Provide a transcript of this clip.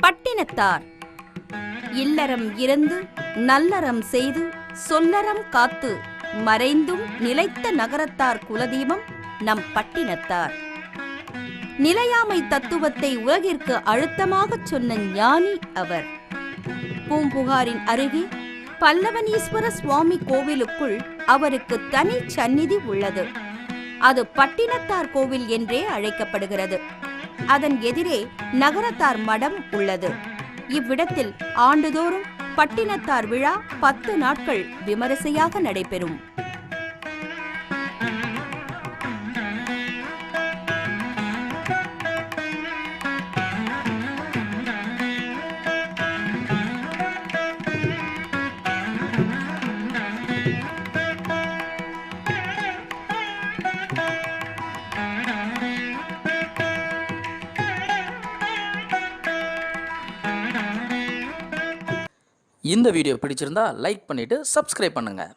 பட்டினத்தார். இல்லறம் இருந்து நல்லறம் செய்து சொல்லறம் காத்து மறைந்தும் நிலைத்த நகரத்தார் குலதீபம் நம் பட்டினத்தார். நிலையாமை தத்துவத்தை உலகிற்கு அழுத்தமாகச் சொன்ன ஞானி அவர். பூம்புகாரின் அருகே பல்லவனீஸ்வர சுவாமி கோவிலுக்குள் அவருக்கு தனி சந்நிதி உள்ளது. அது பட்டினத்தார் கோவில் என்றே அழைக்கப்படுகிறது. அதன் எதிரே நகரத்தார் மடம் உள்ளது. இவ்விடத்தில் ஆண்டுதோறும் பட்டினத்தார் விழா பத்து நாட்கள் விமரிசையாக நடைபெறும். இந்த வீடியோ பிடிச்சிருந்தா லைக் பண்ணிவிட்டு சப்ஸ்கிரைப் பண்ணுங்கள்